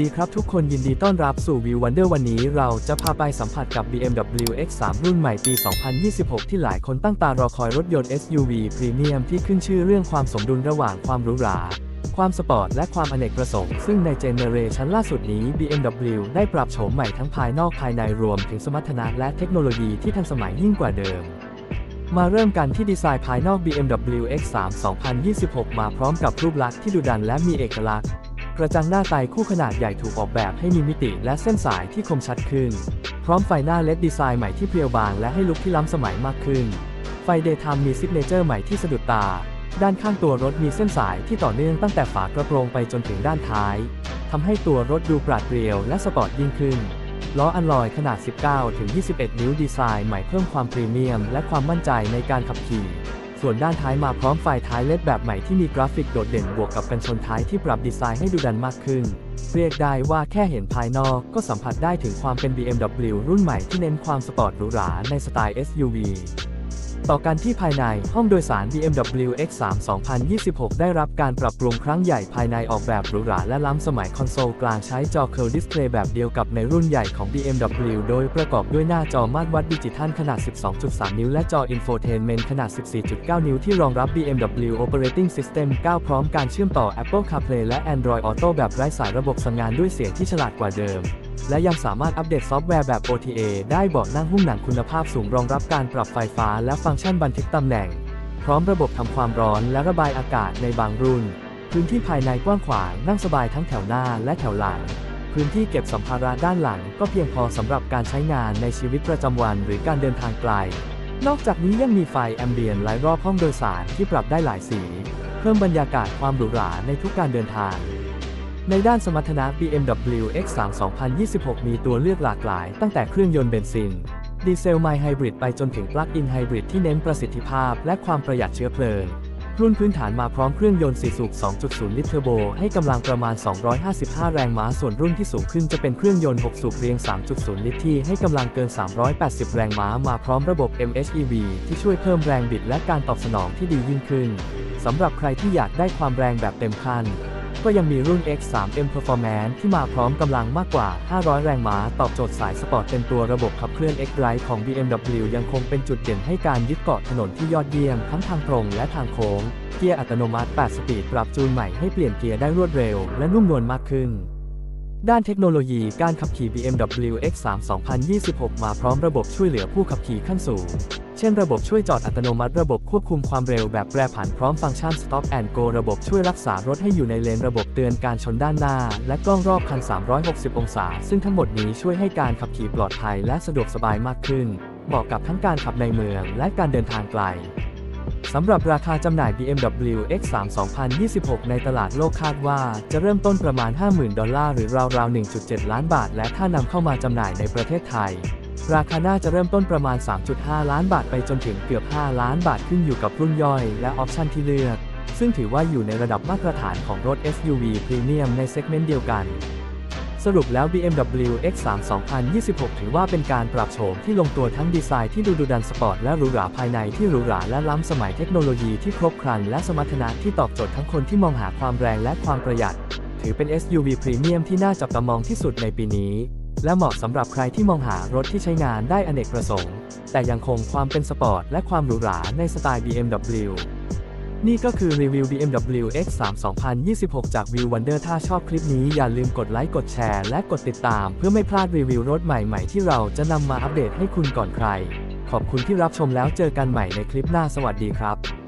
ดีครับทุกคนยินดีต้อนรับสู่ View Wonder วันนี้เราจะพาไปสัมผัสกับ BMW X3 รุ่นใหม่ปี 2026 ที่หลายคนตั้งตารอคอยรถยนต์ SUV พรีเมียมที่ขึ้นชื่อเรื่องความสมดุลระหว่างความหรูหรา ความสปอร์ตและความอเนกประสงค์ ซึ่งในเจเนเรชันล่าสุดนี้ BMW ได้ปรับโฉมใหม่ทั้งภายนอกภายในรวมถึงสมรรถนะและเทคโนโลยีที่ทันสมัยยิ่งกว่าเดิมมาเริ่มกันที่ดีไซน์ภายนอก BMW X3 2026 มาพร้อมกับรูปลักษณ์ที่ดุดันและมีเอกลักษณ์ กระจังหน้าไตคู่ขนาดใหญ่ถูกออกแบบให้มีมิติและเส้นสายที่คมชัดขึ้น พร้อมไฟหน้าเลดดีไซน์ใหม่ที่เพรียวบางและให้ลุคที่ล้ำสมัยมากขึ้น ไฟเดย์ไทม์มีซิกเนเจอร์ใหม่ที่สะดุดตา ด้านข้างตัวรถมีเส้นสายที่ต่อเนื่องตั้งแต่ฝากระโปรงไปจนถึงด้านท้ายทำให้ตัวรถดูปราดเปรียวและสปอร์ตยิ่งขึ้นล้ออัลลอยขนาด 19ถึง21 นิ้วดีไซน์ใหม่เพิ่มความพรีเมียมและความมั่นใจในการขับขี่ ส่วนด้านท้ายมาพร้อมไฟท้ายเล็ดแบบใหม่ที่มีกราฟิกโดดเด่นบวกกับกันชนท้ายที่ปรับดีไซน์ให้ดูดันมากขึ้น เรียกได้ว่าแค่เห็นภายนอกก็สัมผัสได้ถึงความเป็น BMW รุ่นใหม่ที่เน้นความสปอร์ตหรูหราในสไตล์ SUV ต่อกันที่ภายในห้องโดยสาร BMW X3 2026 ได้รับการปรับปรุงครั้งใหญ่ภายในออกแบบหรูหราและล้ำสมัยคอนโซลกลางใช้จอ Curve Display แบบเดียวกับในรุ่นใหญ่ของ BMW โดยประกอบด้วยหน้าจอมาตรวัดดิจิทัลขนาด 12.3 นิ้ว และจอ Infotainment ขนาด 14.9 นิ้ว ที่รองรับ BMW Operating System 9 พร้อมการเชื่อมต่อ Apple CarPlay และ Android Auto แบบไร้สายระบบสั่งงานด้วยเสียงที่ฉลาดกว่าเดิม และยังสามารถอัปเดตซอฟต์แวร์แบบ OTA ได้เบาะนั่งหุ้มหนังคุณภาพสูงรองรับการปรับไฟฟ้าและฟังก์ชันบันทึกตำแหน่ง พร้อมระบบทำความร้อนและระบายอากาศในบางรุ่น พื้นที่ภายในกว้างขวางนั่งสบายทั้งแถวหน้าและแถวหลัง พื้นที่เก็บสัมภาระด้านหลังก็เพียงพอสำหรับการใช้งานในชีวิตประจำวันหรือการเดินทางไกล นอกจากนี้ยังมีไฟแอมเบียนหลายรอบห้องโดยสารที่ปรับได้หลายสี เพิ่มบรรยากาศความหรูหราในทุกการเดินทาง ในด้านสมรรถนะ BMW X3 2026 มีตัวเลือกหลากหลาย ตั้งแต่เครื่องยนต์เบนซิน ดีเซลไมล์ไฮบริดไปจนถึงปลั๊กอินไฮบริดที่เน้นประสิทธิภาพและความประหยัดเชื้อเพลิง รุ่นพื้นฐานมาพร้อมเครื่องยนต์4สูบ 2.0 ลิตรเทอร์โบ ให้กำลังประมาณ 255 แรงม้า ส่วนรุ่นที่สูงขึ้นจะเป็นเครื่องยนต์ 6 สูบเรียง 3.0 ลิตรที่ให้กำลังเกิน 380 แรงม้า มาพร้อมระบบ MHEV ที่ช่วยเพิ่มแรงบิดและการตอบสนองที่ดียิ่งขึ้นสำหรับใครที่อยากได้ความแรงแบบเต็มขั้น ก็ยังมีรุ่น X3M Performance ที่มาพร้อมกำลังมากกว่า 500 แรงม้า ตอบโจทย์สายสปอร์ตเต็มตัวระบบขับเคลื่อน X-Drive ของ BMW ยังคงเป็นจุดเด่นให้การยึดเกาะถนนที่ยอดเยี่ยมทั้งทางตรงและทางโค้ง เกียร์อัตโนมัติ 8 สปีดปรับจูนใหม่ให้เปลี่ยนเกียร์ได้รวดเร็วและนุ่มนวลมากขึ้นด้านเทคโนโลยีการขับขี่ BMW X3 2026 มาพร้อมระบบช่วยเหลือผู้ขับขี่ขั้นสูง เช่น ระบบช่วยจอดอัตโนมัติ ระบบควบคุมความเร็วแบบแปรผันพร้อมฟังก์ชัน Stop and Go ระบบช่วยรักษารถให้อยู่ในเลน ระบบเตือนการชนด้านหน้า และกล้องรอบคัน 360 องศา ซึ่งทั้งหมดนี้ช่วยให้การขับขี่ปลอดภัยและสะดวกสบายมากขึ้น เหมาะกับทั้งการขับในเมืองและการเดินทางไกลสำหรับราคาจำหน่าย BMW X3 2026 ในตลาดโลกคาดว่าจะเริ่มต้นประมาณ 50,000 ดอลลาร์หรือราวๆ 1.7 ล้านบาท และถ้านำเข้ามาจำหน่ายในประเทศไทย ราคาน่าจะเริ่มต้นประมาณ 3.5 ล้านบาทไปจนถึงเกือบ 5 ล้านบาทขึ้นอยู่กับรุ่นย่อยและออปชันที่เลือก ซึ่งถือว่าอยู่ในระดับมาตรฐานของรถ SUV พรีเมียมในเซกเมนต์เดียวกัน สรุปแล้ว BMW X3 2026 ถือว่าเป็นการปรับโฉมที่ลงตัวทั้งดีไซน์ที่ดูดุดันสปอร์ตและหรูหราภายในที่หรูหราและล้ำสมัยเทคโนโลยีที่ครบครัน และสมรรถนะที่ตอบโจทย์ทั้งคนที่มองหาความแรงและความประหยัด ถือเป็น SUV พรีเมียมที่น่าจับตามองที่สุดในปีนี้ และเหมาะสำหรับใครที่มองหารถที่ใช้งานได้อเนกประสงค์ แต่ยังคงความเป็นสปอร์ตและความหรูหราในสไตล์ BMW นี่ก็คือรีวิว BMW X3 2026 จาก View Wonder ถ้าชอบคลิปนี้อย่าลืมกดไลค์กดแชร์และกดติดตาม เพื่อไม่พลาดรีวิวรถใหม่ๆ ที่เราจะนำมาอัปเดตให้คุณก่อนใคร ขอบคุณที่รับชมแล้วเจอกันใหม่ในคลิปหน้าสวัสดีครับ